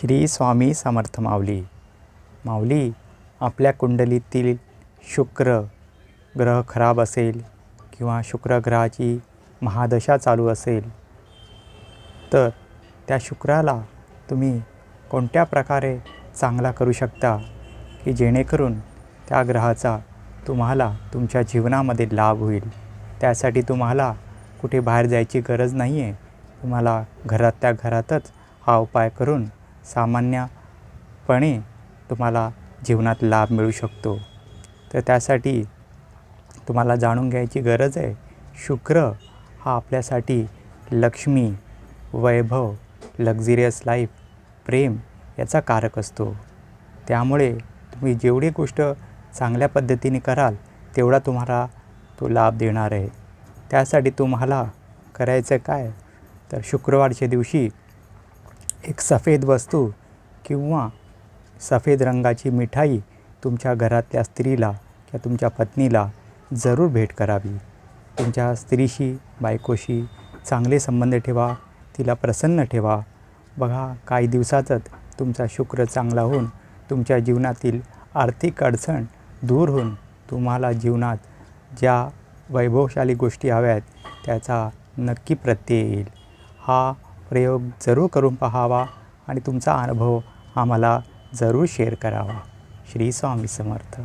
श्री स्वामी समर्थ माऊली. माऊली आपल्या कुंडलीतील शुक्र ग्रह खराब असेल किंवा शुक्र ग्रहाची महादशा चालू असेल तर त्या शुक्राला तुम्ही कोणत्या प्रकारे चांगला करू शकता की जेणेकरून त्या ग्रहाचा तुम्हाला तुमच्या जीवनामध्ये लाभ होईल? त्यासाठी तुम्हाला कुठे बाहेर जायची गरज नाही आहे तुम्हाला घरात त्या घरातच हा उपाय करून सामान्यपणे तुम्हाला जीवनात लाभ मिळू शकतो. तर त्यासाठी तुम्हाला जाणून घ्यायची गरज आहे शुक्र हा आपल्यासाठी लक्ष्मी वैभव लक्झिरियस लाईफ प्रेम याचा कारक असतो. त्यामुळे तुम्ही जेवढी गोष्ट चांगल्या पद्धतीने कराल तेवढा तुम्हाला तो लाभ देणार आहे. त्यासाठी तुम्हाला करायचं काय? तर शुक्रवारच्या दिवशी एक सफेद वस्तू किंवा सफेद रंगाची मिठाई तुमच्या घरातल्या स्त्रीला किंवा तुमच्या पत्नीला जरूर भेट करावी. तुमच्या स्त्रीशी बायकोशी चांगले संबंध ठेवा तिला प्रसन्न ठेवा. बघा काही दिवसातच तुमचा शुक्र चांगला होऊन तुमच्या जीवनातील आर्थिक अडचण दूर होऊन तुम्हाला जीवनात ज्या वैभवशाली गोष्टी हव्यात त्याचा नक्की प्रत्यय येईल. हा प्रयोग जरूर करून पहावा आणि तुमचा अनुभव आम्हाला जरूर शेअर करावा. श्री स्वामी समर्थ.